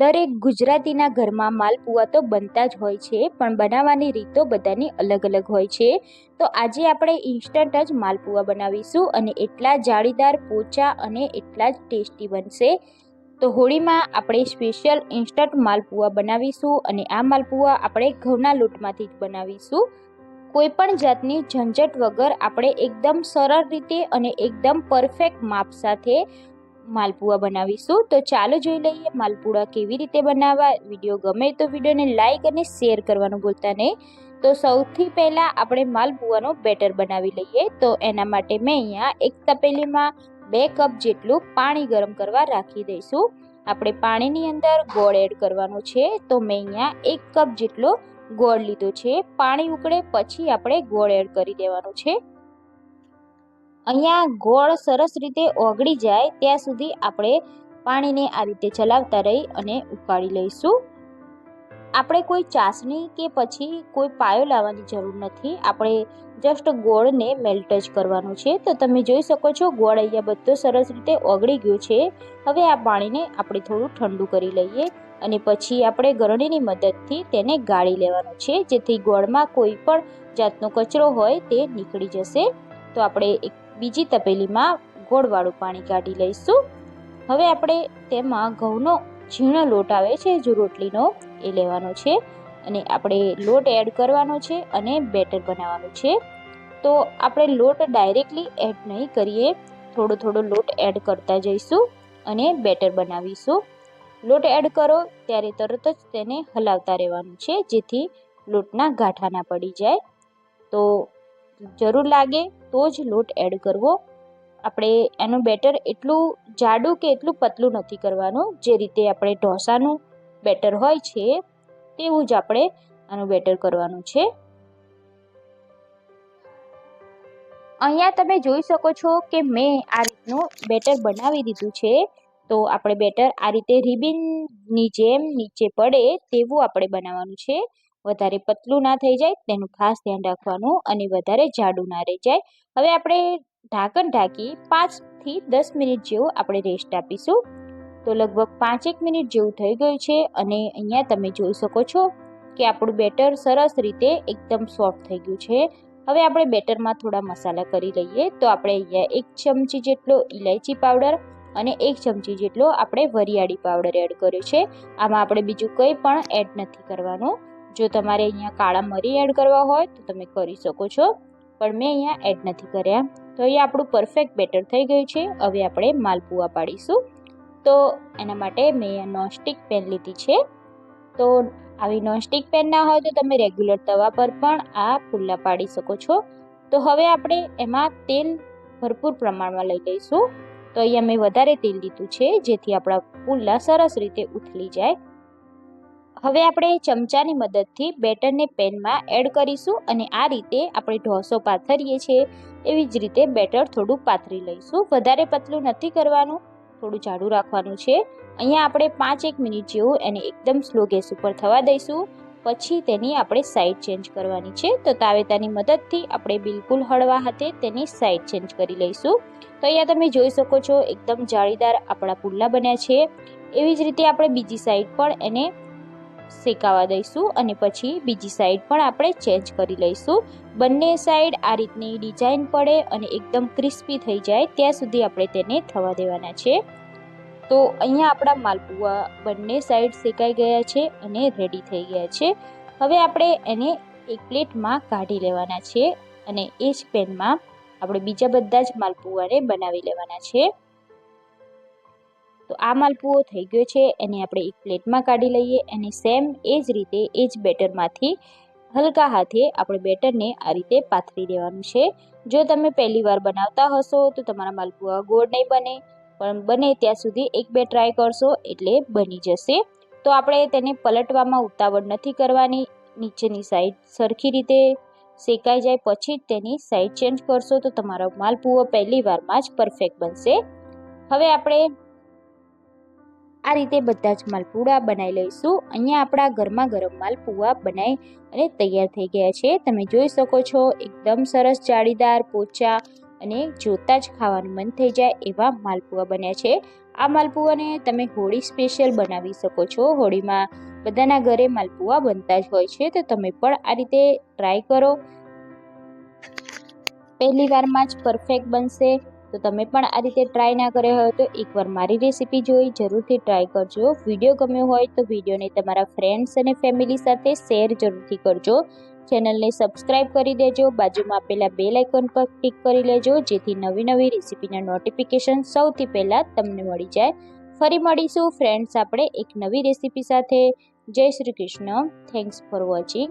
દરેક ગુજરાતીના ઘરમાં માલપુઆ તો બનતા જ હોય છે, પણ બનાવવાની રીતો બધાની અલગ અલગ હોય છે. તો આજે આપણે ઇન્સ્ટન્ટ જ માલપુઆ બનાવીશું અને એટલા જાળીદાર, પોચા અને એટલા જ ટેસ્ટી બનશે. તો હોળીમાં આપણે સ્પેશિયલ ઇન્સ્ટન્ટ માલપુઆ બનાવીશું અને આ માલપુઆ આપણે ઘઉંના લોટમાંથી જ બનાવીશું. કોઈપણ જાતની ઝંઝટ વગર આપણે એકદમ સરળ રીતે અને એકદમ પરફેક્ટ માપ સાથે માલપુઆ બનાવીશું. તો ચાલો જોઈ લઈએ માલપુડા કેવી રીતે બનાવવા. વીડિયો ગમે તો વિડીયોને લાઇક અને શેર કરવાનું ભૂલતા નહીં. તો સૌથી પહેલાં આપણે માલપુઆનો બેટર બનાવી લઈએ. તો એના માટે મેં અહીંયા એક તપેલીમાં બે કપ જેટલું પાણી ગરમ કરવા રાખી દઈશું. આપણે પાણીની અંદર ગોળ એડ કરવાનો છે. તો મેં અહીંયા એક કપ જેટલો ગોળ લીધો છે. પાણી ઉકળે પછી આપણે ગોળ એડ કરી દેવાનું છે. અહીંયા ગોળ સરસ રીતે ઓગળી જાય ત્યાં સુધી આપણે પાણીને આ રીતે ચલાવતા રહી અને ઉકાળી લઈશું. આપણે કોઈ ચાસણી કે પછી કોઈ પાયો લાવવાની જરૂર નથી. આપણે જસ્ટ ગોળને મેલ્ટ જ કરવાનું છે. તો તમે જોઈ શકો છો ગોળ અહીંયા બધો સરસ રીતે ઓગળી ગયો છે. હવે આ પાણીને આપણે થોડું ઠંડુ કરી લઈએ અને પછી આપણે ગરણીની મદદથી તેને ગાળી લેવાનું છે. જેથી ગોળમાં કોઈ પણ જાતનો કચરો હોય તે નીકળી જશે. તો આપણે એક બીજી તપેલીમાં ગોળવાળું પાણી કાઢી લઈશું. હવે આપણે તેમાં ઘઉંનો ઝીણો લોટ આવે છે, જો રોટલીનો એ લેવાનો છે. અને આપણે લોટ એડ કરવાનો છે અને બેટર બનાવવાનું છે. તો આપણે લોટ ડાયરેક્ટલી એડ નહીં કરીએ. થોડો થોડો લોટ એડ કરતા જઈશું અને બેટર બનાવીશું. લોટ એડ કરો ત્યારે તરત જ તેને હલાવતા રહેવાનું છે, જેથી લોટના ગાંઠા ના પડી જાય. તો જરૂર લાગે તો જ લોટ એડ કરવો. આપણે એનું બેટર એટલું જાડું કે એટલું પતલું નથી કરવાનું. જે રીતે આપણે ઢોસાનું બેટર હોય છે, તેવું જ આપણે આનું બેટર કરવાનું છે. અહીંયા તમે જોઈ શકો છો કે મેં આ રીતનું બેટર બનાવી દીધું છે. તો આપણે બેટર આ રીતે રિબિનની જેમ નીચે પડે તેવું આપણે બનાવવાનું છે. વધારે પતલું ના થઈ જાય, તેનું ખાસ ધ્યાન રાખવાનું અને વધારે જાડું ના રહી જાય. હવે આપણે ઢાંકણ ઢાંકી પાંચથી દસ મિનિટ જેવું આપણે રેસ્ટ આપીશું. તો લગભગ પાંચેક મિનિટ જેવું થઈ ગયું છે અને અહીંયા તમે જોઈ શકો છો કે આપણું બેટર સરસ રીતે એકદમ સોફ્ટ થઈ ગયું છે. હવે આપણે બેટરમાં થોડા મસાલા કરી લઈએ. તો આપણે અહીંયા એક ચમચી જેટલો ઇલાયચી પાવડર અને એક ચમચી જેટલો આપણે વરિયાળી પાવડર એડ કર્યો છે. આમાં આપણે બીજું કંઈ પણ એડ નથી કરવાનું. જો તમારે અહીંયા કાળા મરી એડ કરવા હોય તો તમે કરી શકો છો, પણ મેં અહીંયા એડ નથી કર્યા. તો અહીંયા આપણું પરફેક્ટ બેટર થઈ ગયું છે, હવે આપણે માલપુઆ પાડીશું. તો એના માટે મેં અહીંયા નોનસ્ટિક પેન લીધી છે. તો આવી નોનસ્ટિક પેન ના હોય તો તમે રેગ્યુલર તવા પર પણ આ પુલ્લા પાડી શકો છો. તો હવે આપણે એમાં તેલ ભરપૂર પ્રમાણમાં લઈ લઈશું. તો અહીંયા મેં વધારે તેલ લીધું છે, જેથી આપણા પુલ્લા સરસ રીતે ઉથલી જાય. હવે આપણે ચમચાની મદદથી બેટરને પેનમાં એડ કરીશું અને આ રીતે આપણે ઢોસો પાથરીએ છીએ. એવી જ રીતે બેટર થોડું પાથરી લઈશું. વધારે પતલું નથી કરવાનું, થોડું જાડું રાખવાનું છે. અહીંયા આપણે પાંચ એક મિનિટ જેવું એને એકદમ સ્લો ગેસ ઉપર થવા દઈશું. પછી તેની આપણે સાઈડ ચેન્જ કરવાની છે. તો તાવેતાની મદદથી આપણે બિલકુલ હળવા હાથે તેની સાઈડ ચેન્જ કરી લઈશું. તો અહીંયા તમે જોઈ શકો છો, એકદમ જાળીદાર આપણા પુલ્લા બન્યા છે. એવી જ રીતે આપણે બીજી સાઈડ પણ એને શેકાવા દઈશું અને પછી બીજી સાઈડ પણ આપણે ચેન્જ કરી લઈશું. બંને સાઈડ આ રીતની ડિઝાઇન પડે અને એકદમ ક્રિસ્પી થઈ જાય, ત્યાં સુધી આપણે તેને થવા દેવાના છે. તો અહીંયા આપણા માલપુઆ બંને સાઈડ શેકાઈ ગયા છે અને રેડી થઈ ગયા છે. હવે આપણે એને એક પ્લેટમાં કાઢી લેવાના છે અને એ જ પેનમાં આપણે બીજા બધા જ માલપુઆને બનાવી લેવાના છે. તો આ માલપુઓ થઈ ગયો છે. એને આપણે એક પ્લેટમાં કાઢી લઈએ. અને સેમ એ જ રીતે એ જ બેટરમાંથી હલકા હાથે આપણે બેટરને આ રીતે પાથરી દેવાનું છે. જો તમે પહેલી વાર બનાવતા હશો તો તમારા માલપુઆ ગોળ નહીં બને. પણ બને ત્યાં સુધી એક બે ટ્રાય કરશો એટલે બની જશે. તો આપણે તેને પલટવામાં ઉતાવળ નથી કરવાની. નીચેની સાઈડ સરખી રીતે શેકાઈ જાય પછી જ તેની સાઈડ ચેન્જ કરશો તો તમારો માલપુઓ પહેલી વારમાં જ પરફેક્ટ બનશે. હવે આપણે આ રીતે બધા જ માલપુડા બનાવી લઈશું. અહીંયા આપણા ગરમા ગરમ માલપુઆ બનાવી અને તૈયાર થઈ ગયા છે. તમે જોઈ શકો છો, એકદમ સરસ જાળીદાર પોચા અને જોતાં જ ખાવાનું મન થઈ જાય એવા માલપુઆ બન્યા છે. આ માલપુઆને તમે હોળી સ્પેશિયલ બનાવી શકો છો. હોળીમાં બધાના ઘરે માલપુઆ બનતા જ હોય છે. તો તમે પણ આ રીતે ટ્રાય કરો. પહેલી વારમાં જ પરફેક્ટ બનશે. તો તમે પણ આ રીતે ટ્રાય ના કર્યો હોય તો એકવાર મારી રેસીપી જોઈ જરૂરથી ટ્રાય કરજો. વીડિયો ગમ્યો હોય તો વિડીયોને તમારા ફ્રેન્ડ્સ અને ફેમિલી સાથે શેર જરૂરથી કરજો. ચેનલને સબસ્ક્રાઇબ કરી દેજો. બાજુમાં આપેલા બે લાઇકોન પર ક્લિક કરી લેજો, જેથી નવી નવી રેસીપીના નોટિફિકેશન સૌથી પહેલાં તમને મળી જાય. ફરી મળીશું ફ્રેન્ડ્સ આપણે એક નવી રેસીપી સાથે. Jai Shri Krishna. Thanks for watching